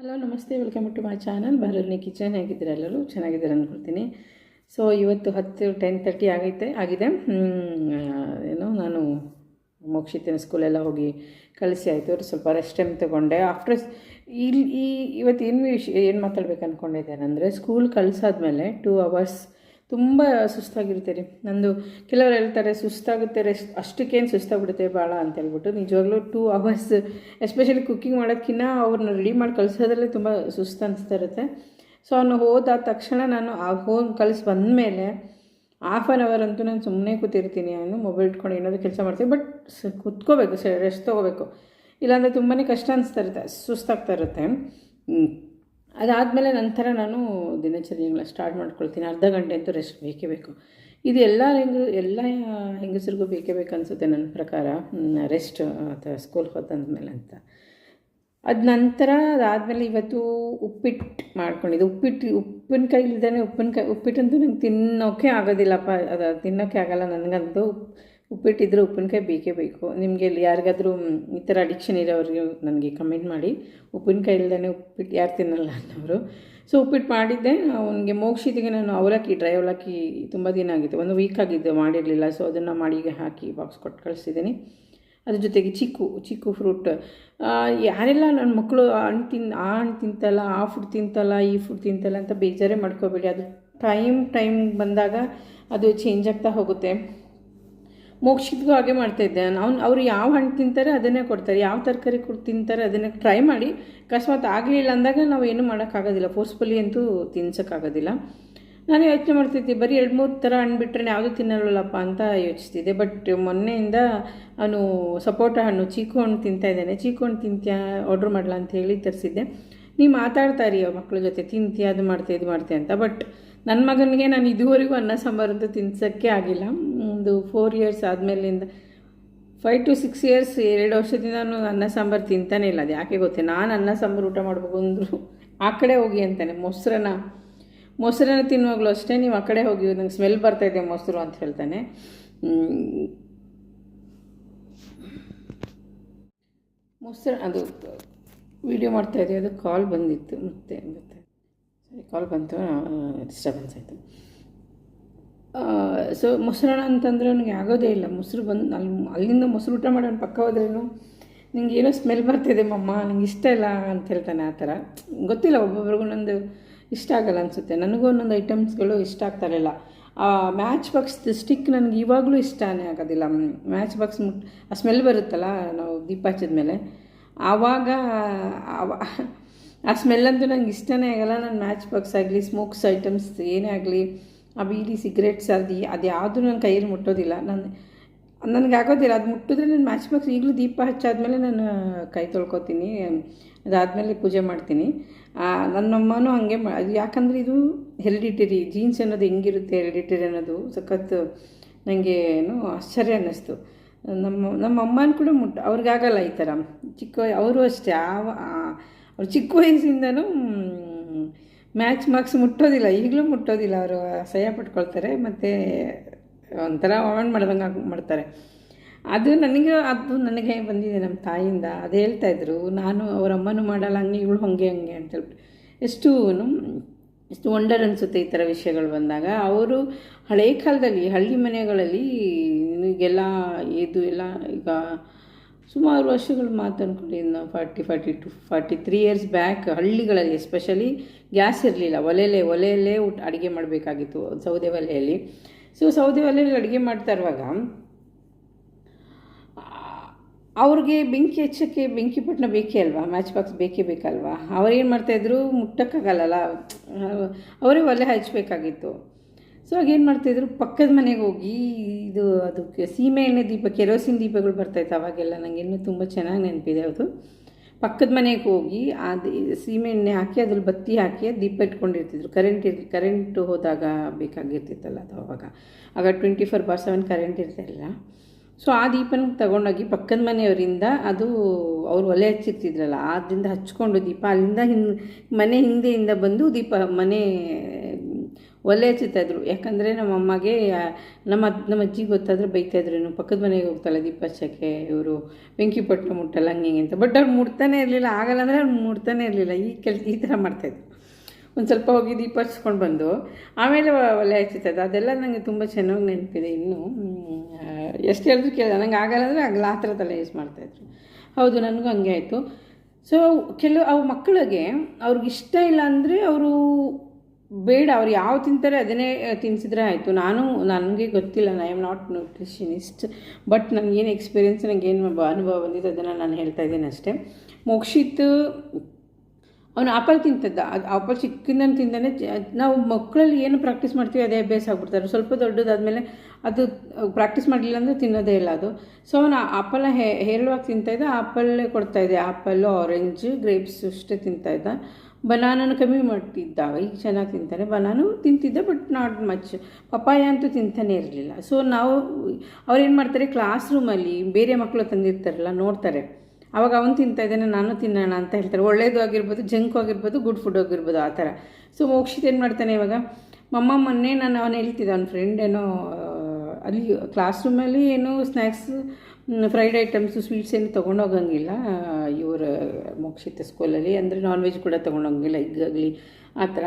Hello ನಮಸ್ತೆ. Welcome to my channel ಭರರ್ನಿ kitchen ಹೇಗಿದ್ದೀರಾ ಎಲ್ಲರೂ? ಚೆನ್ನಾಗಿದ್ದೀರ ಅಂದ್ಕೊಳ್ತೀನಿ ಸೊ ಇವತ್ತು ಹತ್ತು ಟೆನ್ ತರ್ಟಿ ಆಗೈತೆ, ಆಗಿದೆ. ಏನು, ನಾನು ಮೋಕ್ಷಿತಿನ ಸ್ಕೂಲೆಲ್ಲ ಹೋಗಿ ಕಳಿಸಿ ಆಯಿತು. ಅವ್ರು ಸ್ವಲ್ಪ ರೆಸ್ಟ್ ಟೈಮ್ ತೊಗೊಂಡೆ. ಆಫ್ಟರ್ ಇಲ್ಲಿ, ಈ, ಇವತ್ತು ಏನು ವಿಷಯ ಏನು ಮಾತಾಡ್ಬೇಕು ಅಂದ್ಕೊಂಡಿದ್ದೇನೆ ಅಂದರೆ ಸ್ಕೂಲ್ ಕಳಿಸಾದ್ಮೇಲೆ ಟೂ ಅವರ್ಸ್ ತುಂಬ ಸುಸ್ತಾಗಿರುತ್ತೆ ರೀ. ನಂದು ಕೆಲವರು ಹೇಳ್ತಾರೆ, ಸುಸ್ತಾಗುತ್ತೆ ರೆಸ್ಟ್, ಅಷ್ಟಕ್ಕೇನು ಸುಸ್ತಾಗ್ಬಿಡುತ್ತೆ ಭಾಳ ಅಂತ ಹೇಳ್ಬಿಟ್ಟು ನಿಜವಾಗ್ಲೂ ಟೂ ಅವರ್ಸ್ ಎಸ್ಪೆಷಲಿ ಕುಕ್ಕಿಂಗ್ ಮಾಡೋಕ್ಕಿಂತ ಅವ್ರನ್ನ ರೆಡಿ ಮಾಡಿ ಕಳಿಸೋದ್ರಲ್ಲೇ ತುಂಬ ಸುಸ್ತು ಅನಿಸ್ತಾ ಇರುತ್ತೆ. ಸೊ ಅವನು ಹೋದಾದ ತಕ್ಷಣ ನಾನು ಆ ಹೋಗಿ ಕಳಿಸಿ ಬಂದಮೇಲೆ ಹಾಫ್ ಆನ್ ಅವರ್ ಅಂತೂ ನಾನು ಸುಮ್ಮನೆ ಕೂತಿರ್ತೀನಿ. ಅವನು ಮೊಬೈಲ್ ಇಟ್ಕೊಂಡು ಏನಾದರೂ ಕೆಲಸ ಮಾಡ್ತೀನಿ ಬಟ್ ಕುತ್ಕೋಬೇಕು ರೆಸ್ಟ್ ತೊಗೋಬೇಕು. ಇಲ್ಲಾಂದರೆ ತುಂಬಾ ಕಷ್ಟ ಅನಿಸ್ತಾ ಇರುತ್ತೆ, ಸುಸ್ತಾಗ್ತಾ ಇರುತ್ತೆ. ಅದಾದಮೇಲೆ ನಂತರ ನಾನು ದಿನಚರಿ ಸ್ಟಾರ್ಟ್ ಮಾಡ್ಕೊಳ್ತೀನಿ. ಅರ್ಧ ಗಂಟೆ ಅಂತೂ ರೆಸ್ಟ್ ಬೇಕೇ ಬೇಕು. ಇದು ಎಲ್ಲ ಹೆಂಗ, ಎಲ್ಲ ಹೆಂಗಸರಿಗೂ ಬೇಕೇ ಬೇಕು ಅನಿಸುತ್ತೆ ನನ್ನ ಪ್ರಕಾರ. ರೆಸ್ಟ್ ಅಥವಾ ಸ್ಕೂಲ್ ಹೋದಂದ್ಮೇಲೆ ಅಂತ. ಅದು ನಂತರ ಅದಾದಮೇಲೆ ಇವತ್ತು ಉಪ್ಪಿಟ್ಟು ಮಾಡ್ಕೊಂಡಿದ್ದು ಉಪ್ಪಿಟ್ಟು ಉಪ್ಪಿನಕಾಯಿ ಇಲ್ದೇ ಉಪ್ಪಿನಕಾಯಿ ಉಪ್ಪಿಟ್ಟಂತೂ ನಂಗೆ ತಿನ್ನೋಕೆ ಆಗೋದಿಲ್ಲಪ್ಪ. ಅದು ತಿನ್ನೋಕೆ ಆಗಲ್ಲ. ನನಗಂತೂ ಉಪ್ಪಿಟ್ಟಿದ್ರೆ ಉಪ್ಪಿನಕಾಯಿ ಬೇಕೇ ಬೇಕು. ನಿಮಗೆ ಯಾರಿಗಾದರೂ ಈ ಥರ ಅಡಿಕ್ಷನ್ ಇರೋರಿಗೆ ನನಗೆ ಕಮೆಂಟ್ ಮಾಡಿ. ಉಪ್ಪಿನಕಾಯಿ ಇಲ್ದೇ ಉಪ್ಪಿಟ್ಟು ಯಾರು ತಿನ್ನಲ್ಲ ಅನ್ನೋರು. ಸೊ ಉಪ್ಪಿಟ್ಟು ಮಾಡಿದ್ದೆ. ಅವನಿಗೆ ಮೋಕ್ಷಿತಿಗೆ ನಾನು ಅವಲಕ್ಕಿ ಡ್ರೈ ಅವಲಕ್ಕಿ ತುಂಬ ದಿನ ಆಗಿತ್ತು. ಒಂದು ವೀಕ್ ಆಗಿದ್ದು ಮಾಡಿರಲಿಲ್ಲ. ಸೊ ಅದನ್ನು ಮಾಡಿಗೆ ಹಾಕಿ ಬಾಕ್ಸ್ ಕೊಟ್ಟು ಕಳಿಸಿದ್ದೀನಿ ಅದ್ರ ಜೊತೆಗೆ ಚಿಕ್ಕು ಚಿಕ್ಕು ಫ್ರೂಟ್ ಯಾರೆಲ್ಲ ನನ್ನ ಮಕ್ಕಳು ಹಣ್ಣು ತಿನ್, ಆ ಹಣ್ಣು ತಿಂತಲ್ಲ, ಆ ಫುಡ್ ತಿಂತಲ್ಲ, ಈ ಫುಡ್ ತಿಂತಲ್ಲ ಅಂತ ಬೇಜಾರೇ ಮಾಡ್ಕೋಬೇಡಿ. ಅದು ಟೈಮ್ ಟೈಮ್ ಬಂದಾಗ ಅದು ಚೇಂಜ್ ಆಗ್ತಾ ಹೋಗುತ್ತೆ. ಮೋಕ್ಷಿತ್ಗೂ ಹಾಗೆ ಮಾಡ್ತಾಯಿದ್ದೆ ಅವ್ನು, ಅವ್ರು ಯಾವ ಹಣ್ಣು ತಿಂತಾರೆ ಅದನ್ನೇ ಕೊಡ್ತಾರೆ. ಯಾವ ತರಕಾರಿ ಕೊಟ್ಟು ತಿಂತಾರೆ ಅದನ್ನೇ ಟ್ರೈ ಮಾಡಿ. ಅಕಸ್ಮಾತ್ ಆಗಲಿಲ್ಲ ಅಂದಾಗ ನಾವು ಏನೂ ಮಾಡೋಕ್ಕಾಗೋದಿಲ್ಲ. ಫೋರ್ಸ್ಫುಲಿ ಅಂತೂ ತಿನ್ಸೋಕ್ಕಾಗೋದಿಲ್ಲ. ನಾನು ಯೋಚನೆ ಮಾಡ್ತಿದ್ದೆ, ಬರೀ ಎರಡು, ಮೂರು ಥರ ಹಣ್ಣು ಬಿಟ್ಟರೆ ಯಾವುದೂ ತಿನ್ನಲ್ಲಪ್ಪ ಅಂತ ಯೋಚಿಸ್ತಿದ್ದೆ. ಬಟ್ ಮೊನ್ನೆಯಿಂದ ಅವನು ಸಪೋಟ ಹಣ್ಣು, ಚೀಕು ಹಣ್ಣು ತಿಂತಾ ಇದ್ದಾನೆ. ಚೀಕು ಹಣ್ಣು ತಿಂತ್ಯಾ ಆರ್ಡ್ರ್ ಮಾಡಲ್ಲ ಅಂತ ಹೇಳಿ ತರಿಸಿದ್ದೆ. ನೀವು ಮಾತಾಡ್ತಾ ಇರಿ ಮಕ್ಕಳ ಜೊತೆ ತಿಂತೀಯ, ಅದು ಮಾಡ್ತೀಯ, ಇದು ಮಾಡ್ತೀಯ ಅಂತ. ಬಟ್ ನನ್ನ ಮಗನಿಗೆ ನಾನು ಇದುವರೆಗೂ ಅನ್ನ ಸಾಂಬಾರು ಅಂತ ತಿನ್ಸೋಕ್ಕೆ ಆಗಿಲ್ಲ. ಒಂದು ಫೋರ್ ಇಯರ್ಸ್ ಆದಮೇಲಿಂದ ಫೈವ್ ಟು ಸಿಕ್ಸ್ ಇಯರ್ಸ್ ಎರಡು ವರ್ಷದಿಂದ ನಾನು ಅನ್ನ ಸಾಂಬಾರು ತಿಂತಾನೆ ಇಲ್ಲ. ಅದು ಯಾಕೆ ಗೊತ್ತೇ? ನಾನು ಅನ್ನ ಸಾಂಬಾರು ಊಟ ಮಾಡಬೇಕು ಅಂದರು ಆ ಕಡೆ ಹೋಗಿ ಅಂತಾನೆ. ಮೊಸರನ್ನ ಮೊಸರನ್ನ ತಿನ್ನುವಾಗಲೂ ಅಷ್ಟೇ ನೀವು ಆ ಕಡೆ ಹೋಗಿ ನಂಗೆ ಸ್ಮೆಲ್ ಬರ್ತಾಯಿದೆ ಮೊಸರು ಅಂತ ಹೇಳ್ತಾನೆ. ಮೊಸರು, ಅದು ವಿಡಿಯೋ ಮಾಡ್ತಾಯಿದ್ದೆ ಅದು ಕಾಲ್ ಬಂದಿತ್ತು. ಮತ್ತೆ ಮತ್ತೆ ಸರಿ ಕಾಲ್ ಬಂತು ಡಿಸ್ಟರ್ಬೆನ್ಸ್ ಆಯಿತು. ಸೊ ಮೊಸರಣ ಅಂತಂದರೆ ನನಗೆ ಆಗೋದೇ ಇಲ್ಲ. ಮೊಸರು ಬಂದು ಅಲ್ಲಿ ಅಲ್ಲಿಂದ ಮೊಸರು ಊಟ ಮಾಡೋಣ ಪಕ್ಕ ಹೋದ್ರೇನು, ನಿಂಗೆ ಏನೋ ಸ್ಮೆಲ್ ಬರ್ತಿದೆ ಮಮ್ಮ, ನಂಗೆ ಇಷ್ಟ ಇಲ್ಲ ಅಂತ ಹೇಳ್ತಾನೆ ಆ ಥರ. ಗೊತ್ತಿಲ್ಲ, ಒಬ್ಬೊಬ್ರಿಗೂ ನಂದು ಇಷ್ಟ ಆಗಲ್ಲ ಅನಿಸುತ್ತೆ. ನನಗೂ ಒಂದೊಂದು ಐಟಮ್ಸ್ಗಳು ಇಷ್ಟ ಆಗ್ತಾರಿಲ್ಲ ಆ ಮ್ಯಾಚ್ ಬಾಕ್ಸ್ ಸ್ಟಿಕ್ ನನಗೆ ಇವಾಗಲೂ ಇಷ್ಟನೇ ಆಗೋದಿಲ್ಲ. ಮ್ಯಾಚ್ ಬಾಕ್ಸ್ ಆ ಸ್ಮೆಲ್ ಬರುತ್ತಲ್ಲ, ನಾವು ದೀಪ ಹಚ್ಚಿದ ಮೇಲೆ ಆವಾಗ ಆವ ಆ ಸ್ಮೆಲ್ ಅಂತೂ ನಂಗೆ ಇಷ್ಟನೇ ಆಗಲ್ಲ. ನಾನು ಮ್ಯಾಚ್ ಬಾಕ್ಸ್ ಆಗಲಿ ಸ್ಮೋಕ್ಸ್ ಐಟಮ್ಸ್ ಏನೇ ಆಗಲಿ, ಆ ಬೀಡಿ ಸಿಗರೇಟ್ಸ್ ಅದು ಅದು ಯಾವುದೂ ನನ್ನ ಕೈಯಲ್ಲಿ ಮುಟ್ಟೋದಿಲ್ಲ. ನಾನು, ನನಗೆ ಆಗೋದಿಲ್ಲ. ಅದು ಮುಟ್ಟಿದ್ರೆ ನಾನು ಮ್ಯಾಚ್ ಬಾಕ್ಸ್ ಈಗಲೂ ದೀಪ ಹಚ್ಚಾದ್ಮೇಲೆ ನಾನು ಕೈ ತೊಳ್ಕೊತೀನಿ. ಅದಾದಮೇಲೆ ಪೂಜೆ ಮಾಡ್ತೀನಿ. ನನ್ನಮ್ಮನೂ ಹಾಗೆ ಮಾ ಯಾಕಂದರೆ ಇದು ಹೆರಿಡಿಟರಿ ಜೀನ್ಸ್ ಅನ್ನೋದು ಹೆಂಗಿರುತ್ತೆ ಹೆರಿಡಿಟರಿ ಅನ್ನೋದು ಸಖತ್ತು ನನಗೆ ಏನು ಆಶ್ಚರ್ಯ ಅನ್ನಿಸ್ತು. ನಮ್ಮ ನಮ್ಮ ಅಮ್ಮನ ಕೂಡ ಮುಟ್ಟ ಅವ್ರಿಗಾಗಲ್ಲ ಈ ಥರ. ಚಿಕ್ಕ, ಅವರು ಅಷ್ಟೇ. ಆ- ಅವ್ರು ಚಿಕ್ಕ ವಯಸ್ಸಿಂದನೂ ಮ್ಯಾಚ್ ಮಾರ್ಕ್ಸ್ ಮುಟ್ಟೋದಿಲ್ಲ. ಈಗಲೂ ಮುಟ್ಟೋದಿಲ್ಲ. ಅವರು ಅಸಹ್ಯ ಪಟ್ಕೊಳ್ತಾರೆ. ಮತ್ತು ಒಂಥರ ಆನ್ ಮಾಡ್ದಂಗೆ ಮಾಡ್ತಾರೆ. ಅದು ನನಗೆ ಅದು ನನಗೆ ಬಂದಿದೆ ನಮ್ಮ ತಾಯಿಂದ ಅದು ಹೇಳ್ತಾಯಿದ್ರು ನಾನು ಅವ್ರ ಅಮ್ಮನೂ ಮಾಡಲ್ಲ, ಹಂಗೆ ಇವಳು ಹಂಗೆ ಹಂಗೆ ಅಂತ ಹೇಳ್ಬಿಟ್ಟು. ಎಷ್ಟು ಎಷ್ಟು ವಂಡರ್ ಅನಿಸುತ್ತೆ ಈ ಥರ ವಿಷಯಗಳು ಬಂದಾಗ. ಅವರು ಹಳೆ ಕಾಲದಲ್ಲಿ, ಹಳ್ಳಿ ಮನೆಗಳಲ್ಲಿ, ಈಗೆಲ್ಲ, ಇದು ಎಲ್ಲ ಈಗ ಸುಮಾರು ವರ್ಷಗಳು ಮಾತು ಅಂದ್ಕೊಂಡು ಇನ್ನು forty forty two, forty three years back ಹಳ್ಳಿಗಳಲ್ಲಿ ಎಸ್ಪೆಷಲಿ ಗ್ಯಾಸ್ ಇರಲಿಲ್ಲ. ಒಲೆಯಲ್ಲೇ ಒಲೆಯಲ್ಲೇ ಊಟ ಅಡುಗೆ ಮಾಡಬೇಕಾಗಿತ್ತು ಸೌದೆ ಒಲೆಯಲ್ಲಿ. ಸೊ ಸೌದೆ ಒಲೆಯಲ್ಲಿ ಅಡುಗೆ ಮಾಡ್ತಾ ಇರುವಾಗ, ಅವ್ರಿಗೆ ಬೆಂಕಿ ಹೆಚ್ಚಕ್ಕೆ ಬೆಂಕಿ ಪಟ್ಟಣ ಬೇಕೇ ಅಲ್ವಾ? ಮ್ಯಾಚ್ ಬಾಕ್ಸ್ ಬೇಕೇ ಬೇಕಲ್ವಾ? ಅವ್ರೇನು ಮಾಡ್ತಾಯಿದ್ರು ಮುಟ್ಟಕ್ಕಾಗಲ್ಲ ಅವರೇ ಒಲೆ ಹಚ್ಚಬೇಕಾಗಿತ್ತು ಸೊ ಆಗೇನು ಮಾಡ್ತಾಯಿದ್ರು ಪಕ್ಕದ ಮನೆಗೆ ಹೋಗಿ ಇದು ಅದಕ್ಕೆ ಸೀಮೆ ಎಣ್ಣೆ ದೀಪ, ಕೆರೋಸಿನ್ ದೀಪಗಳು ಬರ್ತಾಯಿತ್ತು ಅವಾಗೆಲ್ಲ. ನನಗೆ ಇನ್ನೂ ತುಂಬ ಚೆನ್ನಾಗಿ ನೆನಪಿದೆ ಅದು. ಪಕ್ಕದ ಮನೆಗೆ ಹೋಗಿ ಅದು ಸೀಮೆ ಎಣ್ಣೆ ಹಾಕಿ, ಅದ್ರಲ್ಲಿ ಬತ್ತಿ ಹಾಕಿ ದೀಪ ಇಟ್ಕೊಂಡಿರ್ತಿದ್ರು. ಕರೆಂಟ್ ಇರ್ ಕರೆಂಟ್ ಹೋದಾಗ ಬೇಕಾಗಿರ್ತಿತ್ತಲ್ಲ ಅದು ಅವಾಗ. ಆಗ twenty four by seven current ಇರ್ತಿರಲಿಲ್ಲ ಸೊ ಆ ದೀಪನ ತೊಗೊಂಡೋಗಿ ಪಕ್ಕದ ಮನೆಯವರಿಂದ ಅದು ಅವರು ಒಲೆ ಹಚ್ಚಿರ್ತಿದ್ರಲ್ಲ ಆದ್ದರಿಂದ ಹಚ್ಕೊಂಡು ದೀಪ ಅಲ್ಲಿಂದ ಹಿಂದೆ ಮನೆ ಹಿಂದೆಯಿಂದ ಬಂದು ದೀಪ, ಮನೆ ಒಲೆ ಹಚ್ಚುತ್ತಾಯಿದ್ರು ಯಾಕಂದರೆ ನಮ್ಮ ಅಮ್ಮಗೆ, ನಮ್ಮ ನಮ್ಮ ಅಜ್ಜಿ ಗೊತ್ತಾದರೆ ಬೈತಾಯಿದ್ರು ಪಕ್ಕದ ಮನೆಗೆ ಹೋಗ್ತಾಳೆ ದೀಪ ಹಚ್ಚಕ್ಕೆ ಇವರು ಬೆಂಕಿ ಪಟ್ಟು ಮುಟ್ಟಲ್ಲ ಹಂಗೆ ಹಿಂಗೆ ಅಂತ. ಬಟ್ ಅವ್ರು ಮುಡ್ತಾನೆ ಇರಲಿಲ್ಲ. ಆಗಲ್ಲ ಅಂದರೆ ಅವ್ರು ಮುಡ್ತಾನೆ ಇರಲಿಲ್ಲ. ಈ ಕೆಲ್, ಈ ಥರ ಮಾಡ್ತಾಯಿದ್ರು ಒಂದು ಸ್ವಲ್ಪ ಹೋಗಿ ದೀಪ ಹಚ್ಕೊಂಡು ಬಂದು, ಆಮೇಲೆ ಒಲೆ ಹಚ್ಚುತ್ತದೆ ಅದೆಲ್ಲ ನನಗೆ ತುಂಬ ಚೆನ್ನಾಗಿ ನೆನಪಿದೆ. ಇನ್ನೂ ಎಷ್ಟು ಹೇಳಿದ್ರು ಕೇಳಿದೆ ನಂಗೆ ಆಗಲ್ಲ ಅಂದರೆ ಆಗಲ್ಲ ಆ ಥರ ತಲೆ ಯೂಸ್ ಮಾಡ್ತಾಯಿದ್ರು ಹೌದು, ನನಗೂ ಹಂಗೆ ಆಯಿತು. ಸೊ ಕೆಲವು, ಅವು ಮಕ್ಕಳಿಗೆ ಅವ್ರಿಗೆ ಇಷ್ಟ ಇಲ್ಲ ಅಂದರೆ ಅವರು ಬೇಡ, ಅವ್ರು ಯಾವ ತಿಂತಾರೆ ಅದನ್ನೇ ತಿನ್ಸಿದ್ರೆ ಆಯಿತು. ನಾನು, ನನಗೆ ಗೊತ್ತಿಲ್ಲ I am not nutritionist but ನನಗೇನು ಎಕ್ಸ್ಪೀರಿಯನ್ಸ್ ನನಗೇನು ಅನುಭವ ಬಂದಿದೆ ಅದನ್ನು ನಾನು ಹೇಳ್ತಾ ಇದ್ದೀನಿ ಅಷ್ಟೇ. ಮೋಕ್ಷಿತ್, ಅವನು ಆಪಲ್ ತಿಂತದ್ದ. ಅದು, ಆಪಲ್ ಚಿಕ್ಕಿಂದನು ತಿಂದಾನೆ ನಾವು ಮಕ್ಕಳಲ್ಲಿ ಏನು ಪ್ರಾಕ್ಟೀಸ್ ಮಾಡ್ತೀವಿ ಅದೇ ಅಭ್ಯಾಸ ಆಗ್ಬಿಡ್ತಾರೆ ಸ್ವಲ್ಪ ದೊಡ್ಡದಾದಮೇಲೆ ಅದು ಪ್ರಾಕ್ಟೀಸ್ ಮಾಡಲಿಲ್ಲ ಅಂದರೆ ತಿನ್ನೋದೇ ಇಲ್ಲ ಅದು. ಸೊ ಅವನು ಆಪಲ್ನ ಹೇರಳವಾಗಿ ತಿಂತಾಯಿದ್ದ ಆಪಲ್ಲೇ ಕೊಡ್ತಾಯಿದ್ದೆ ಆಪಲ್ಲು ಆರೆಂಜ್ ಗ್ರೇಪ್ಸ್ ಅಷ್ಟೇ ತಿಂತಾಯಿದ್ದ ಬನಾನನು ಕಮ್ಮಿ ಮಾಡ್ತಿದ್ದ ಈಗ ಚೆನ್ನಾಗಿ ತಿಂತಾನೆ ಬನಾನು ತಿಂತಿದ್ದೆ ಬಟ್ ನಾಟ್ ಮಚ್ ಪಪ್ಪಾಯ ಅಂತೂ ತಿಂತಾನೆ ಇರಲಿಲ್ಲ. ಸೊ ನಾವು, ಅವ್ರೇನು ಮಾಡ್ತಾರೆ ಕ್ಲಾಸ್ ರೂಮಲ್ಲಿ ಬೇರೆ ಮಕ್ಕಳು ತಂದಿರ್ತಾರಲ್ಲ, ನೋಡ್ತಾರೆ. ಅವಾಗ ಅವನು ತಿಂತಾ ಇದ್ದಾನೆ, ನಾನು ತಿನ್ನೋಣ ಅಂತ ಹೇಳ್ತಾರೆ. ಒಳ್ಳೇದು ಆಗಿರ್ಬೋದು ಜಂಕ್ ಆಗಿರ್ಬೋದು ಗುಡ್ ಫುಡ್ ಆಗಿರ್ಬೋದು, ಆ ಥರ. ಸೊ ಮೋಕ್ಷಿತ್ ಏನು ಮಾಡ್ತಾನೆ ಇವಾಗ? ಮಮ್ಮ, ಮೊನ್ನೆ ನಾನು ಅವನು ಹೇಳ್ತಿದ್ದ, ಅವ್ನ ಫ್ರೆಂಡ್ ಏನೋ ಅಲ್ಲಿ ಕ್ಲಾಸ್ ರೂಮಲ್ಲಿ ಏನು ಸ್ನ್ಯಾಕ್ಸ್ ಫ್ರೈಡ್ ಐಟಮ್ಸು ಸ್ವೀಟ್ಸ್ ಏನು ತೊಗೊಂಡೋಗಂಗಿಲ್ಲ. ಇವರ ಮೋಕ್ಷಿತ ಸ್ಕೂಲಲ್ಲಿ ಅಂದರೆ ನಾನ್ ವೆಜ್ ಕೂಡ ತೊಗೊಂಡೋಗಂಗಿಲ್ಲ ಈಗಾಗಲಿ ಆ ಥರ.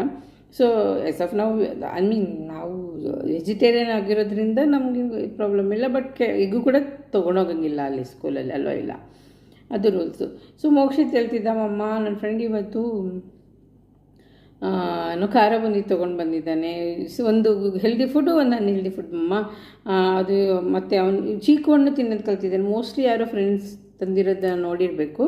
ಸೊ ಎಸ್ ಆಫ್ ನಾವು ಐ ಮೀನ್ ನಾವು ವೆಜಿಟೇರಿಯನ್ ಆಗಿರೋದ್ರಿಂದ ನಮಗೆ ಪ್ರಾಬ್ಲಮ್ ಇಲ್ಲ ಬಟ್ ಕೆ ಈಗೂ ಕೂಡ ತೊಗೊಂಡೋಗಂಗಿಲ್ಲ ಅಲ್ಲಿ ಸ್ಕೂಲಲ್ಲಿ ಅಲ್ವ ಇಲ್ಲ? ಅದು ರೂಲ್ಸು ಸೊ ಮೋಕ್ಷಿತ್ ಹೇಳ್ತಿದ್ದ ಮಮ್ಮ ನನ್ನ ಫ್ರೆಂಡ್ ಇವತ್ತು ಏನೋ ಖಾರ ಬುಂದಿ ತೊಗೊಂಡು ಬಂದಿದ್ದಾನೆ. ಒಂದು ಹೆಲ್ದಿ ಫುಡ್ಡು ಒಂದು ಅನ್ಹೆಲ್ದಿ ಫುಡ್ ಅಮ್ಮ ಅದು ಮತ್ತು ಅವನು ಚೀಕು ಹಣ್ಣು ತಿನ್ನೋದು ಕಲ್ತಿದ್ದಾನೆ. ಮೋಸ್ಟ್ಲಿ ಯಾರೋ ಫ್ರೆಂಡ್ಸ್ ತಂದಿರೋದನ್ನ ನೋಡಿರಬೇಕು.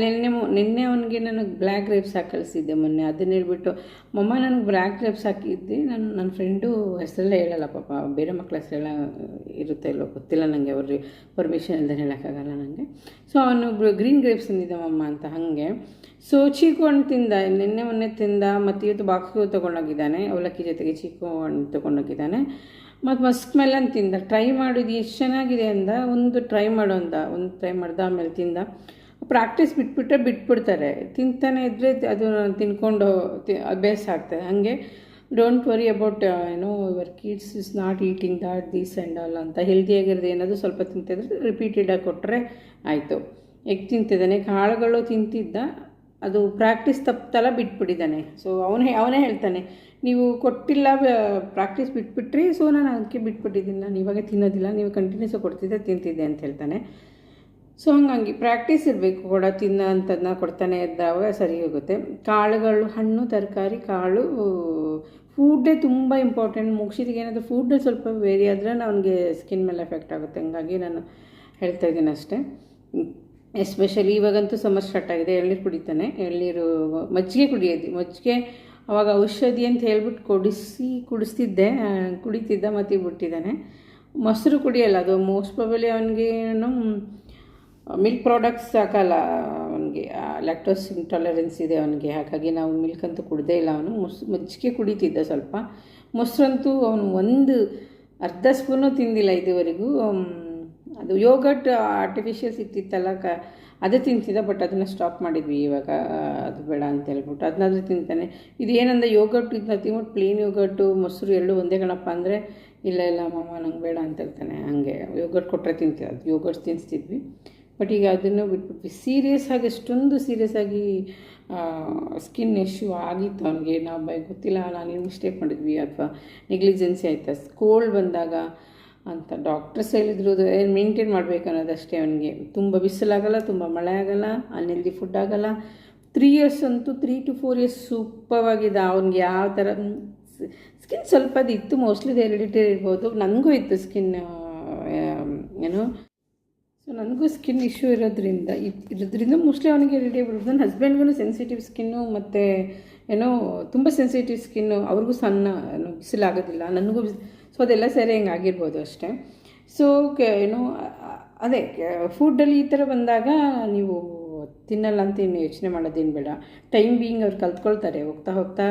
ನಿನ್ನೆ ನಿನ್ನೆ ಅವನಿಗೆ ನಾನು ಬ್ಲ್ಯಾಕ್ ಗ್ರೇಪ್ಸ್ ಹಾಕಿ ಕಳಿಸಿದ್ದೆ ಮೊನ್ನೆ. ಅದನ್ನ ಹೇಳ್ಬಿಟ್ಟು, ಮಮ್ಮ, ನನಗೆ ಬ್ಲ್ಯಾಕ್ ಗ್ರೇಪ್ಸ್ ಹಾಕಿದ್ದೆ. ನಾನು ನನ್ನ ಫ್ರೆಂಡು ಹೆಸರೆಲ್ಲ ಹೇಳಲ್ಲ ಪಾಪ. ಬೇರೆ ಮಕ್ಕಳ ಹೆಸರೆಲ್ಲ ಇರುತ್ತೆ ಇಲ್ಲೋ ಗೊತ್ತಿಲ್ಲ ನನಗೆ ಅವ್ರಿಗೆ ಪರ್ಮಿಷನ್ ಇಲ್ಲದೆ ಹೇಳೋಕ್ಕಾಗಲ್ಲ ನನಗೆ ಸೊ ಅವನು ಗ್ರೀನ್ ಗ್ರೇಪ್ಸ್ ತಿಂದಿದ್ದ ಮಮ್ಮ ಅಂತ ಹಾಗೆ. ಸೊ ಚೀಕು ಹಣ್ಣು ತಿಂದ ನಿನ್ನೆ ಮೊನ್ನೆ ತಿಂದ ಮತ್ತು ಇವತ್ತು ಬಾಕ್ಸ್ಗೂ ತೊಗೊಂಡೋಗಿದ್ದಾನೆ, ಅವಲಕ್ಕಿ ಜೊತೆಗೆ ಚೀಕು ಹಣ್ಣು ತೊಗೊಂಡೋಗಿದ್ದಾನೆ. ಮತ್ತು ಮಸ್ಕ್ ಮೆಲನ್ ತಿಂದ, ಟ್ರೈ ಮಾಡಿದ್ದು ಎಷ್ಟು ಚೆನ್ನಾಗಿದೆ ಅಂದ, ಒಂದು ಟ್ರೈ ಮಾಡೋ ಅಂದ, ಒಂದು ಟ್ರೈ ಮಾಡ್ದ, ಆಮೇಲೆ ತಿಂದ. ಪ್ರಾಕ್ಟೀಸ್ ಬಿಟ್ಬಿಟ್ರೆ ಬಿಟ್ಬಿಡ್ತಾರೆ. ತಿಂತಾನೆ ಇದ್ದರೆ ಅದು ತಿನ್ಕೊಂಡು ಅಭ್ಯಾಸ ಆಗ್ತದೆ. ಹಾಗೆ ಡೋಂಟ್ ವರಿ ಅಬೌಟ್ ಏನೋ your kids is not eating that these and all ಅಂತ. ಹೆಲ್ದಿಯಾಗಿರೋದು ಏನಾದರೂ ಸ್ವಲ್ಪ ತಿಂತಿದ್ರೆ ರಿಪೀಟೆಡಾಗಿ ಕೊಟ್ಟರೆ ಆಯಿತು. ಎಗ್ ತಿಂತಿದ್ದಾನೆ. ಕಾಳುಗಳು ತಿಂತಿದ್ದ ಅದು ಪ್ರಾಕ್ಟೀಸ್ ತಪ್ಪಲ್ಲ ಬಿಟ್ಬಿಟ್ಟಿದ್ದಾನೆ. ಸೊ ಅವನೇ ಅವನೇ ಹೇಳ್ತಾನೆ, ನೀವು ಕೊಟ್ಟಿಲ್ಲ ಪ್ರಾಕ್ಟೀಸ್ ಬಿಟ್ಬಿಟ್ರಿ, ಸೊ ನಾನು ಅದಕ್ಕೆ ಬಿಟ್ಬಿಟ್ಟಿದ್ದೀನಿ. ನಾನು ಇವಾಗ ತಿನ್ನೋದಿಲ್ಲ, ನೀವು ಕಂಟಿನ್ಯೂಸ್ ಕೊಡ್ತಿದ್ದೆ, ತಿಂತಿದ್ದೆ ಅಂತ ಹೇಳ್ತಾನೆ. ಸೊ ಹಂಗಾಗಿ ಪ್ರಾಕ್ಟೀಸ್ ಇರಬೇಕು ಕೂಡ, ತಿನ್ನೋ ಅಂಥದ್ದನ್ನ ಕೊಡ್ತಾನೆ ಇದ್ದಾಗ ಸರಿ ಹೋಗುತ್ತೆ. ಕಾಳುಗಳು, ಹಣ್ಣು, ತರಕಾರಿ, ಕಾಳು ಫುಡ್ಡೇ ತುಂಬ ಇಂಪಾರ್ಟೆಂಟ್ ಮುಗಿಸಿದಿಗೆ ಏನಾದರೂ ಫುಡ್ ಸ್ವಲ್ಪ ವೇರಿ ಆದರೆ ಅವನಿಗೆ ಸ್ಕಿನ್ ಮೇಲೆ ಎಫೆಕ್ಟ್ ಆಗುತ್ತೆ. ಹಂಗಾಗಿ ನಾನು ಹೇಳ್ತಾ ಇದ್ದೀನಿ ಅಷ್ಟೇ. ಎಸ್ಪೆಷಲಿ ಇವಾಗಂತೂ ಸಮರ್ ಸ್ಟಾರ್ಟ್ ಆಗಿದೆ, ಎಳ್ನೀರು ಕುಡಿತಾನೆ. ಎಳ್ನೀರು ಮಜ್ಜಿಗೆ ಕುಡಿಯೋದು ಮಜ್ಜಿಗೆ ಅವಾಗ ಔಷಧಿ ಅಂತ ಹೇಳ್ಬಿಟ್ಟು ಕೊಡಿಸಿ, ಕುಡಿಸ್ತಿದ್ದೆ ಕುಡಿತಿದ್ದ ಮತ್ತೆ ಬಿಟ್ಟಿದ್ದಾನೆ ಮೊಸರು ಕುಡಿಯಲ್ಲ, ಅದು ಮೋಸ್ಟ್ ಪ್ರಾಬಲಿ ಅವನಿಗೆ ಮಿಲ್ಕ್ ಪ್ರಾಡಕ್ಟ್ಸ್ ಸಾಕಲ್ಲ ಅವನಿಗೆ ಲ್ಯಾಕ್ಟೋಸ್ ಇಂಟಾಲರೆನ್ಸ್ ಇದೆ ಅವನಿಗೆ. ಹಾಗಾಗಿ ನಾವು ಮಿಲ್ಕ್ ಅಂತೂ ಕುಡ್ದೇ ಇಲ್ಲ ಅವನು. ಮೊಸ್, ಮಜ್ಜಿಗೆ ಕುಡಿತಿದ್ದ ಸ್ವಲ್ಪ. ಮೊಸರಂತೂ ಅವನು ಒಂದು ಅರ್ಧ ಸ್ಪೂನು ತಿಂದಿಲ್ಲ ಇದುವರೆಗೂ. ಅದು ಯೋಗಟ್ ಆರ್ಟಿಫಿಷಿಯಲ್ ಸಿಕ್ತಿತ್ತಲ್ಲ, ಕ, ಅದು ತಿಂತಿದ್ದೆ ಬಟ್ ಅದನ್ನು ಸ್ಟಾಪ್ ಮಾಡಿದ್ವಿ ಇವಾಗ ಅದು ಬೇಡ ಅಂತ ಹೇಳ್ಬಿಟ್ಟು. ಅದನ್ನಾದ್ರೂ ತಿಂತಾನೆ. ಇದು ಏನಂದ ಯೋಗಟ್ ಇದನ್ನ ತಿಂದ್ಬಿಟ್ಟು ಪ್ಲೇನ್ ಯೋಗಟ್ಟು ಮೊಸರು ಎರಡು ಒಂದೇ ಕಣಪ್ಪ ಅಂದರೆ, ಇಲ್ಲ ಇಲ್ಲ, ಮಾಮ, ನಂಗೆ ಬೇಡ ಅಂತ ಹೇಳ್ತಾನೆ. ಹಾಗೆ ಯೋಗಟ್ ಕೊಟ್ಟರೆ ತಿಂತೀವಿ. ಅದು ಯೋಗಟ್ ತಿನ್ನಿಸ್ತಿದ್ವಿ ಬಟ್ ಈಗ ಅದನ್ನು ಬಿಟ್ಬಿಟ್ವಿ. ಸೀರಿಯಸ್ ಆಗಿ ಅಷ್ಟೊಂದು ಸೀರಿಯಸ್ ಆಗಿ ಸ್ಕಿನ್ ಇಶ್ಯೂ ಆಗಿತ್ತು ಅವನಿಗೆ. ನಾವು ಬೈ, ಗೊತ್ತಿಲ್ಲ. ನಾನೇನು ಮಿಸ್ಟೇಕ್ ಮಾಡಿದ್ವಿ. ಅಥವಾ ನೆಗ್ಲಿಜೆನ್ಸಿ ಆಯಿತಾ? ಕೋಲ್ಡ್ ಬಂದಾಗ ಅಂತ ಡಾಕ್ಟರ್ಸ್ ಹೇಳಿದ್ರು ಏನು ಮೇಂಟೈನ್ ಮಾಡಬೇಕು ಅನ್ನೋದಷ್ಟೇ ಅವನಿಗೆ. ತುಂಬ ಬಿಸಿಲಾಗಲ್ಲ, ತುಂಬ ಮಳೆ ಆಗಲ್ಲ ಅನ್ಹೆಲ್ದಿ ಫುಡ್ ಆಗಲ್ಲ. ತ್ರೀ ಇಯರ್ಸ್ ಅಂತೂ ತ್ರೀ ಟು ಫೋರ್ ಇಯರ್ಸ್ ಸೂಪರ್ವಾಗಿದೆ ಅವ್ನಿಗೆ ಯಾವ ಥರ ಸ್ಕಿನ್ ಸ್ವಲ್ಪ ಅದು ಇತ್ತು ಮೋಸ್ಟ್ಲಿ ಹೆರಿಡಿಟರಿ ಇರ್ಬೋದು. ನನಗೂ ಇತ್ತು ಸ್ಕಿನ್ ಏನು? ಸೊ ನನಗೂ ಸ್ಕಿನ್ ಇಶ್ಯೂ ಇರೋದ್ರಿಂದ ಇರೋದ್ರಿಂದ ಮೋಸ್ಟ್ಲಿ ಅವನಿಗೆ ಆಗ್ಬಿಡ್ಬೋದು ನನ್ನ ಹಸ್ಬೆಂಡ್ಗೂ ಸೆನ್ಸಿಟಿವ್ ಸ್ಕಿನ್ನು ಮತ್ತು, ಏನೋ, ತುಂಬ ಸೆನ್ಸಿಟಿವ್ ಸ್ಕಿನ್ನು ಅವ್ರಿಗೂ ಸಣ್ಣ ಬಿಸಿಲಾಗೋದಿಲ್ಲ. ನನಗೂ ಸೊ ಅದೆಲ್ಲ ಸರಿ ಹಿಂಗೆ ಆಗಿರ್ಬೋದು ಅಷ್ಟೇ ಸೊ ಏನು, ಅದೇ ಫುಡ್ಡಲ್ಲಿ ಈ ಥರ ಬಂದಾಗ ನೀವು ತಿನ್ನಲ್ಲ ಅಂತ ಇನ್ನು ಯೋಚನೆ ಮಾಡೋದೇನು ಬೇಡ. ಟೈಮ್ ಬೀಯಿಂಗ್ ಅವ್ರು ಕಲ್ತ್ಕೊಳ್ತಾರೆ, ಹೋಗ್ತಾ ಹೋಗ್ತಾ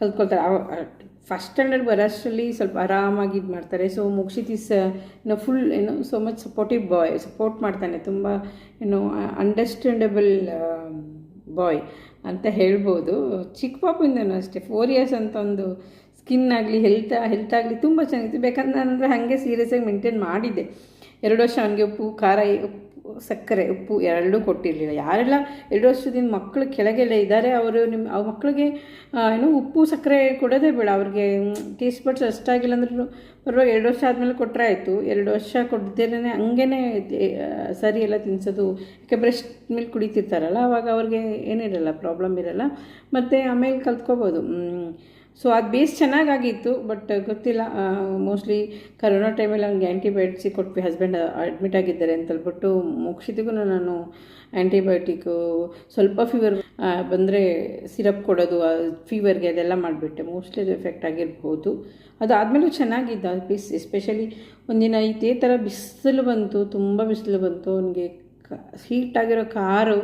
ಕಲ್ತ್ಕೊಳ್ತಾರೆ. ಫಸ್ಟ್ ಸ್ಟ್ಯಾಂಡರ್ಡ್ ಬರೋಷ್ಟರಲ್ಲಿ ಸ್ವಲ್ಪ ಆರಾಮಾಗಿ ಇದು ಮಾಡ್ತಾರೆ. ಸೊ ಮುಕ್ಷಿತ್ ಇಸ್ ಏನೋ ಫುಲ್ ಏನೋ so much supportive boy support ಮಾಡ್ತಾನೆ. ತುಂಬ ಏನು ಅಂಡರ್ಸ್ಟ್ಯಾಂಡಬಲ್ ಬಾಯ್ ಅಂತ ಹೇಳ್ಬೋದು. ಚಿಕ್ಕ ಪಾಪಿಂದನೂ ಅಷ್ಟೇ. ಫೋರ್ ಇಯರ್ಸ್ ಅಂತ ಒಂದು ಸ್ಕಿನ್ ಆಗಲಿ ಹೆಲ್ತ್ ಹೆಲ್ತ್ ಆಗಲಿ ತುಂಬ ಚೆನ್ನಾಗಿತ್ತು. ಬೇಕಂದ್ರೆ ಅಂದರೆ ಹಾಗೆ ಸೀರಿಯಸ್ಸಾಗಿ ಮೇಂಟೈನ್ ಮಾಡಿದ್ದೆ. ಎರಡು ವರ್ಷ ಅವನಿಗೆ ಉಪ್ಪು, ಖಾರ ಸಕ್ಕರೆ, ಉಪ್ಪು ಎರಡೂ ಕೊಟ್ಟಿರಲಿಲ್ಲ. ಯಾರೆಲ್ಲ ಎರಡು ವರ್ಷದಿಂದ ಮಕ್ಕಳು ಕೆಳಗೆಲ್ಲ ಇದ್ದಾರೆ, ಅವರು ನಿಮ್ಮ ಅವ್ರ ಮಕ್ಕಳಿಗೆ ಏನು ಉಪ್ಪು, ಸಕ್ಕರೆ ಕೊಡೋದೇ ಬೇಡ. ಅವ್ರಿಗೆ ಟೇಸ್ಟ್ ಬಡ್ಸ್ ಅಷ್ಟಾಗಿಲ್ಲ ಅಂದ್ರೂ ಪರವಾಗಿ ಎರಡು ವರ್ಷ ಆದಮೇಲೆ ಕೊಟ್ಟರೆ ಆಯಿತು. ಎರಡು ವರ್ಷ ಕೊಡ್ದೇನೆ ಹಂಗೇ ಸರಿ ಎಲ್ಲ ತಿನ್ಸೋದು. ಯಾಕೆ ಬ್ರೆಸ್ಟ್ ಮಿಲ್ಕ್ ಕುಡಿತಿರ್ತಾರಲ್ಲ, ಅವಾಗ ಅವ್ರಿಗೆ ಏನಿರಲ್ಲ ಪ್ರಾಬ್ಲಮ್ ಇರಲ್ಲ. ಮತ್ತು ಆಮೇಲೆ ಕಲ್ತ್ಕೋಬೋದು. ಸೊ ಅದು ಬೇಸ್ ಚೆನ್ನಾಗಾಗಿತ್ತು ಬಟ್ ಗೊತ್ತಿಲ್ಲ ಮೋಸ್ಟ್ಲಿ ಕರೋನಾ ಟೈಮಲ್ಲಿ ಅವ್ನಿಗೆ ಆ್ಯಂಟಿಬಯೋಟಿಕ್ಸ್ ಕೊಟ್ಟು ಹಸ್ಬೆಂಡ್ ಅಡ್ಮಿಟ್ ಆಗಿದ್ದಾರೆ ಅಂತ ಹೇಳ್ಬಿಟ್ಟು ನಾನು ಆ್ಯಂಟಿಬಯೋಟಿಕ್ಕು ಸ್ವಲ್ಪ ಫೀವರ್ ಬಂದರೆ ಸಿರಪ್ ಕೊಡೋದು ಫೀವರ್ಗೆ ಅದೆಲ್ಲ ಮಾಡಿಬಿಟ್ಟೆ. ಮೋಸ್ಟ್ಲಿ ಅದು ಎಫೆಕ್ಟ್ ಆಗಿರ್ಬೋದು. ಅದಾದಮೇಲೂ ಚೆನ್ನಾಗಿದ್ದ ಬಿಸ್ ಎಸ್ಪೆಷಲಿ ಒಂದಿನ ಇದೇ ಥರ ಬಿಸಿಲು ಬಂತು, ತುಂಬ ಬಿಸಿಲು ಬಂತು. ಅವನಿಗೆ ಹೀಟ್ ಹೀಟಾಗಿರೋ ಕಾರು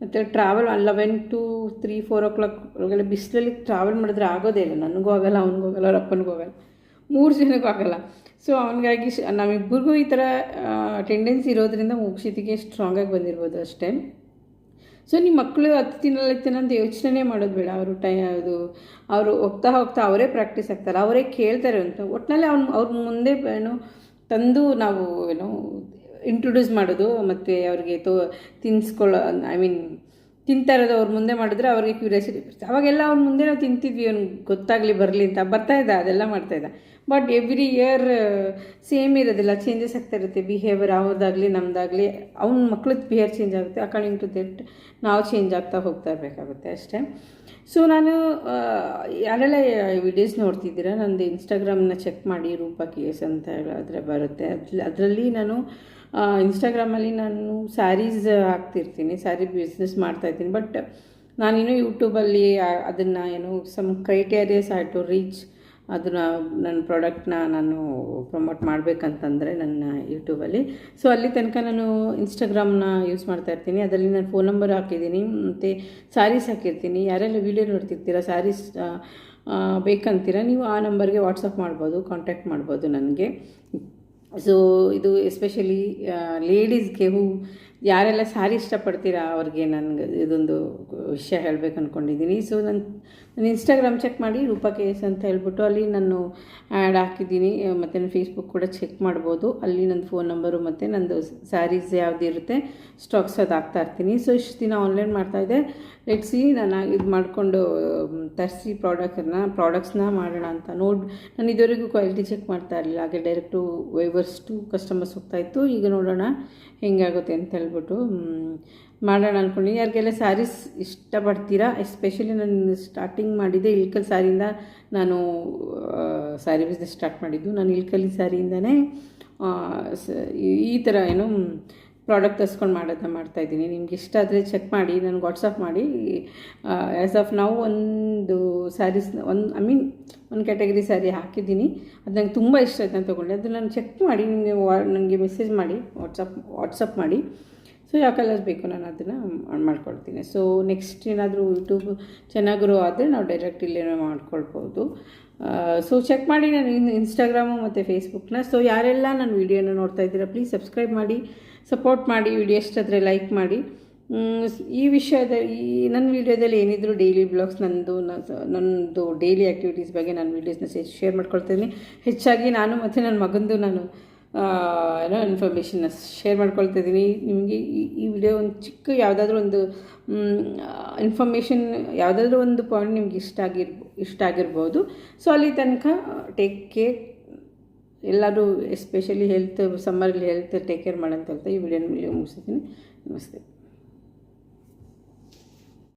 ಮತ್ತು travel eleven to three four o'clock ಒಳಗೆಲ್ಲ ಬಿಸಿಲಲ್ಲಿ ಟ್ರಾವೆಲ್ ಮಾಡಿದ್ರೆ ಆಗೋದೇ ಇಲ್ಲ. ನನಗೂ ಆಗಲ್ಲ, ಅವ್ನಿಗೂ ಆಗಲ್ಲ, ಅವ್ರ ಅಪ್ಪನಿಗೂ ಆಗಲ್ಲ. ಮೂರು ಜನಕ್ಕೂ ಆಗಲ್ಲ. ಸೊ ಅವನಿಗಾಗಿ ನಮ್ಮಿಬ್ಬರಿಗೂ ಈ ಥರ ಟೆಂಡೆನ್ಸಿ ಇರೋದ್ರಿಂದ ಮುಗಿಸಿದಿಗೆ ಸ್ಟ್ರಾಂಗಾಗಿ ಬಂದಿರ್ಬೋದು ಅಷ್ಟೇ. ಸೊ ನಿಮ್ಮ ಮಕ್ಕಳು ಹತ್ತು ತಿನ್ನ ಅಂತ ಯೋಚನೆ ಮಾಡೋದು ಬೇಡ. ಅವರು ಟೈ, ಅದು, ಅವರು ಹೋಗ್ತಾ ಹೋಗ್ತಾ ಅವರೇ ಪ್ರಾಕ್ಟೀಸ್ ಆಗ್ತಾರೆ. ಅವರೇ ಕೇಳ್ತಾರೆ ಅಂತ. ಒಟ್ಟಿನಲ್ಲಿ ಅವ್ನು, ಅವ್ರ ಮುಂದೆ ಏನು ತಂದು ನಾವು ಏನು ಇಂಟ್ರೊಡ್ಯೂಸ್ ಮಾಡೋದು, ಮತ್ತು ಅವ್ರಿಗೆ ತೋ ತಿನ್ಸ್ಕೊಳ್ಳೋ ಐ ಮೀನ್ ತಿಂತಾ ಇರೋದು ಅವ್ರ ಮುಂದೆ ಮಾಡಿದ್ರೆ ಅವ್ರಿಗೆ ಕ್ಯೂರಿಯಾಸಿಟಿ ಬರುತ್ತೆ. ಅವಾಗೆಲ್ಲ ಅವ್ರ ಮುಂದೆ ನಾವು ತಿಂತಿದ್ವಿ ಅವ್ನಿಗೆ ಗೊತ್ತಾಗಲಿ, ಬರಲಿ ಅಂತ ಬರ್ತಾಯಿದ್ದ ಅದೆಲ್ಲ ಮಾಡ್ತಾಯಿದ್ದ ಬಟ್ ಎವ್ರಿ ಇಯರ್ ಸೇಮ್ ಇರೋದಿಲ್ಲ ಚೇಂಜಸ್ ಆಗ್ತಾ ಇರುತ್ತೆ. ಬಿಹೇವಿಯರ್ ಅವ್ರದ್ದಾಗಲಿ ನಮ್ಮದಾಗಲಿ ಅವ್ನ ಮಕ್ಳದ್ದು ಬಿಹೇವಿಯರ್ ಚೇಂಜ್ ಆಗುತ್ತೆ. ಅಕಾರ್ಡಿಂಗ್ ಟು ದಟ್ ನಾವು ಚೇಂಜ್ ಆಗ್ತಾ ಹೋಗ್ತಾ ಇರಬೇಕಾಗುತ್ತೆ ಅಷ್ಟೇ. ಸೊ ನಾನು ಯಾರೆಲ್ಲ ವಿಡಿಯೋಸ್ ನೋಡ್ತಿದ್ದೀರಾ, ನಂದು ಇನ್ಸ್ಟಾಗ್ರಾಮ್ನ ಚೆಕ್ ಮಾಡಿ, ರೂಪಾ ಕೇಸ್ ಅಂತ ಹೇಳಿದ್ರೆ ಬರುತ್ತೆ. ಅದರಲ್ಲಿ ನಾನು ಇನ್ಸ್ಟಾಗ್ರಾಮಲ್ಲಿ ನಾನು ಸ್ಯಾರೀಸ್ ಹಾಕ್ತಿರ್ತೀನಿ ಸ್ಯಾರಿ ಬಿಸ್ನೆಸ್ ಮಾಡ್ತಾಯಿದ್ದೀನಿ ಬಟ್ ನಾನಿನ್ನೂ ಯೂಟ್ಯೂಬಲ್ಲಿ ಅದನ್ನು ಏನು some criterias add to reach ಅದನ್ನು ನನ್ನ ಪ್ರಾಡಕ್ಟ್ನ ನಾನು ಪ್ರಮೋಟ್ ಮಾಡಬೇಕಂತಂದರೆ ನನ್ನ ಯೂಟ್ಯೂಬಲ್ಲಿ ಸೊ ಅಲ್ಲಿ ತನಕ ನಾನು ಇನ್ಸ್ಟಾಗ್ರಾಮ್ನ ಯೂಸ್ ಮಾಡ್ತಾ ಇರ್ತೀನಿ. ಅದರಲ್ಲಿ ನಾನು ಫೋನ್ ನಂಬರ್ ಹಾಕಿದ್ದೀನಿ, ಮತ್ತು ಸ್ಯಾರೀಸ್ ಹಾಕಿರ್ತೀನಿ. ಯಾರೆಲ್ಲ ವೀಡಿಯೋ ನೋಡ್ತಿರ್ತೀರ ಸ್ಯಾರೀಸ್ ಬೇಕಂತೀರ, ನೀವು ಆ ನಂಬರ್ಗೆ ವಾಟ್ಸಪ್ ಮಾಡ್ಬೋದು ಕಾಂಟ್ಯಾಕ್ಟ್ ಮಾಡ್ಬೋದು ನನಗೆ. ಸೊ ಇದು ಎಸ್ಪೆಷಲಿ ಲೇಡೀಸ್ಗೆ ಹೂ ಯಾರೆಲ್ಲ ಸ್ಯಾರಿ ಇಷ್ಟಪಡ್ತೀರಾ ಅವ್ರಿಗೆ ನನಗೆ ಇದೊಂದು ವಿಷಯ ಹೇಳಬೇಕು ಅಂದ್ಕೊಂಡಿದ್ದೀನಿ ಸೊ ನನ್ನ ನನ್ನ ಇನ್ಸ್ಟಾಗ್ರಾಮ್ ಚೆಕ್ ಮಾಡಿ ರೂಪಾ ಕೇಸ್ ಅಂತ ಹೇಳ್ಬಿಟ್ಟು ಅಲ್ಲಿ ನಾನು ಆ್ಯಡ್ ಹಾಕಿದ್ದೀನಿ. ಮತ್ತು ನನ್ನ ಫೇಸ್ಬುಕ್ ಕೂಡ ಚೆಕ್ ಮಾಡ್ಬೋದು. ಅಲ್ಲಿ ನನ್ನ ಫೋನ್ ನಂಬರು ಮತ್ತು ನಂದು ಸ್ಯಾರೀಸ್ ಯಾವ್ದು ಇರುತ್ತೆ ಸ್ಟಾಕ್ಸ್ ಅದು ಹಾಕ್ತಾ ಇರ್ತೀನಿ. ಸೊ ಇಷ್ಟು ದಿನ ಆನ್ಲೈನ್ ಮಾಡ್ತಾಯಿದ್ದೆ ಸಿ ನಾನು ಇದು ಮಾಡಿಕೊಂಡು ತರಿಸಿ ಪ್ರಾಡಕ್ಟನ್ನ ಪ್ರಾಡಕ್ಟ್ಸ್ನ ಮಾಡೋಣ ಅಂತ ನೋಡಿ, ನಾನು ಇದುವರೆಗೂ ಕ್ವಾಲಿಟಿ ಚೆಕ್ ಮಾಡ್ತಾ ಇರಲಿಲ್ಲ. ಹಾಗೆ ಡೈರೆಕ್ಟು ವೈವರ್ಸ್ ಟು ಕಸ್ಟಮರ್ಸ್ ಹೋಗ್ತಾಯಿತ್ತು ಈಗ ನೋಡೋಣ. ಹೆಂಗಾಗುತ್ತೆ ಅಂತ ಹೇಳ್ಬಿಟ್ಟು ಮಾಡೋಣ ಅಂದ್ಕೊಂಡು ಯಾರಿಗೆಲ್ಲ ಸ್ಯಾರೀಸ್ ಇಷ್ಟಪಡ್ತೀರಾ? ಎಸ್ಪೆಷಲಿ ನಾನು ಸ್ಟಾರ್ಟಿಂಗ್ ಮಾಡಿದ್ದೆ ಇಳ್ಕಲ್ ಸ್ಯಾರಿಯಿಂದ ನಾನು ಸ್ಯಾರಿ ಬಿಸ್ನೆಸ್ ಸ್ಟಾರ್ಟ್ ಮಾಡಿದ್ದು. ನಾನು ಇಲ್ಕಲಿ ಸ್ಯಾರಿಯಿಂದನೇ ಈ ಥರ ಏನು ಪ್ರಾಡಕ್ಟ್ ತರಿಸ್ಕೊಂಡು ಮಾಡೋದನ್ನ ಮಾಡ್ತಾಯಿದ್ದೀನಿ ನಿಮ್ಗೆ ಇಷ್ಟ ಆದರೆ ಚೆಕ್ ಮಾಡಿ, ನನಗೆ ವಾಟ್ಸಪ್ ಮಾಡಿ. ಆ್ಯಸ್ ಆಫ್ ನಾವು ಒಂದು ಸ್ಯಾರೀಸ್ ಒಂದು ಐ ಮೀನ್ ಒಂದು ಕ್ಯಾಟಗರಿ ಸ್ಯಾರಿ ಹಾಕಿದ್ದೀನಿ. ಅದು ನಂಗೆ ತುಂಬ ಇಷ್ಟ ಆಯ್ತು ಅಂತ ತೊಗೊಂಡೆ. ಅದು ನಾನು ಚೆಕ್ ಮಾಡಿ, ನಿಮಗೆ ನನಗೆ ಮೆಸೇಜ್ ಮಾಡಿ ವಾಟ್ಸಪ್ ವಾಟ್ಸಪ್ ಮಾಡಿ. ಸೊ ಯಾವ ಕಲರ್ಸ್ ಬೇಕು ನಾನು ಅದನ್ನು ಮಾಡ್ಕೊಳ್ತೀನಿ. ಸೊ ನೆಕ್ಸ್ಟ್ ಏನಾದರೂ ಯೂಟ್ಯೂಬ್ ಚೆನ್ನಾಗಿರೋ ಆದರೆ ನಾವು ಡೈರೆಕ್ಟ್ ಇಲ್ಲೇನೋ ಮಾಡ್ಕೊಳ್ಬೋದು. ಸೊ ಚೆಕ್ ಮಾಡಿ ನಾನು ಇನ್ಸ್ಟಾಗ್ರಾಮು ಮತ್ತು ಫೇಸ್ಬುಕ್ನ ಸೊ ಯಾರೆಲ್ಲ ನನ್ನ ವೀಡಿಯೋನ ನೋಡ್ತಾ ಇದ್ದೀರಾ ಪ್ಲೀಸ್ ಸಬ್ಸ್ಕ್ರೈಬ್ ಮಾಡಿ. ಸಪೋರ್ಟ್ ಮಾಡಿ ವಿಡಿಯೋ ಎಷ್ಟಾದರೆ ಲೈಕ್ ಮಾಡಿ. ಈ ವಿಷಯದ, ಈ ನನ್ನ ವೀಡಿಯೋದಲ್ಲಿ ಏನಿದ್ರು ಡೈಲಿ ಬ್ಲಾಗ್ಸ್ ನಂದು ನನ್ನದು ಡೈಲಿ ಆ್ಯಕ್ಟಿವಿಟೀಸ್ ಬಗ್ಗೆ ನಾನು ವೀಡಿಯೋಸ್ನ ಶೇರ್ ಮಾಡ್ಕೊಳ್ತೀನಿ. ಹೆಚ್ಚಾಗಿ ನಾನು ಮತ್ತು ನನ್ನ ಮಗಂದು ನಾನು ಏನೋ ಇನ್ಫಾರ್ಮೇಷನ್ನ ಶೇರ್ ಮಾಡ್ಕೊಳ್ತಿದ್ದೀನಿ ನಿಮಗೆ ಈ ವಿಡಿಯೋ ಒಂದು ಚಿಕ್ಕ ಯಾವುದಾದ್ರೂ ಒಂದು ಇನ್ಫಾರ್ಮೇಷನ್ ಯಾವುದಾದ್ರೂ ಒಂದು ಪಾಯಿಂಟ್ ನಿಮ್ಗೆ ಇಷ್ಟ ಆಗಿರ್ಬೋ, ಇಷ್ಟ ಆಗಿರ್ಬೋದು. ಸೊ ಅಲ್ಲಿ ತನಕ ಟೇಕ್ ಕೇರ್ ಎಲ್ಲರೂ ಎಸ್ಪೆಷಲಿ ಹೆಲ್ತ್ ಸಮ್ಮರಲ್ಲಿ ಹೆಲ್ತ್ ಟೇಕ್ ಕೇರ್ ಮಾಡಂತ ಹೇಳ್ತಾ ಈ ವಿಡಿಯೋನ ಮುಗಿಸ್ತೀನಿ. ನಮಸ್ತೆ.